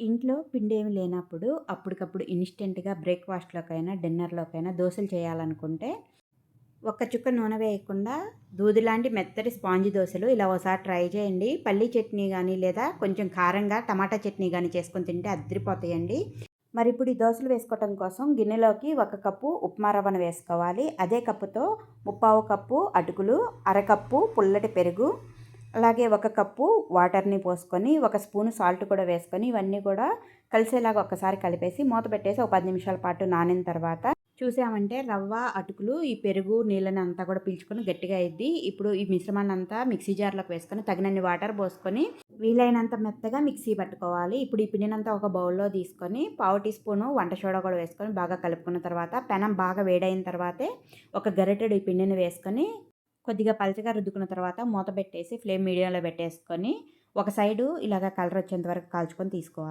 ఇంట్లో పిండి ఏమి లేనప్పుడు అప్పటికప్పుడు ఇన్స్టెంట్‌గా బ్రేక్‌ఫాస్ట్‌లోకైనా, డిన్నర్‌లోకైనా దోసలు చేయాలనుకుంటే, ఒక్క చుక్క నూనె వేయకుండా దూదిలాంటి మెత్తటి స్పాంజి దోసలు ఇలా ఒకసారి ట్రై చేయండి. పల్లీ చట్నీ కానీ లేదా కొంచెం కారంగా టమాటా చట్నీ కానీ చేసుకొని తింటే అద్దరిపోతాయండి మరి ఇప్పుడు ఈ దోశలు వేసుకోవటం కోసం గిన్నెలోకి ఒక కప్పు ఉప్మా రవ్వను వేసుకోవాలి. అదే కప్పుతో ముప్పావు కప్పు అటుకులు, అరకప్పు పుల్లటి పెరుగు, అలాగే ఒక కప్పు వాటర్ని పోసుకొని ఒక స్పూను సాల్ట్ కూడా వేసుకొని ఇవన్నీ కూడా కలిసేలాగా ఒక్కసారి కలిపేసి మూత పెట్టేసి ఒక పది నిమిషాల పాటు నానిన తర్వాత చూసామంటే రవ్వ అటుకులు ఈ పెరుగు నీళ్ళని అంతా కూడా పీల్చుకొని గట్టిగా అయింది ఇప్పుడు ఈ మిశ్రమాన్ని అంతా మిక్సీ జార్లోకి వేసుకొని తగినన్ని వాటర్ పోసుకొని వీలైనంత మెత్తగా మిక్సీ పట్టుకోవాలి. ఇప్పుడు ఈ పిండినంతా ఒక బౌల్లో తీసుకొని పావు టీ స్పూను వంట సోడా కూడా వేసుకొని బాగా కలుపుకున్న తర్వాత పెనం బాగా వేడైన తర్వాతే ఒక గరిటెడు ఈ పిండిని వేసుకొని కొద్దిగా పలచగా రుద్దుకున్న తర్వాత మూత పెట్టేసి ఫ్లేమ్ మీడియంలో పెట్టేసుకొని ఒక సైడు ఇలాగ కలర్ వచ్చేంత వరకు కాల్చుకొని తీసుకోవాలి.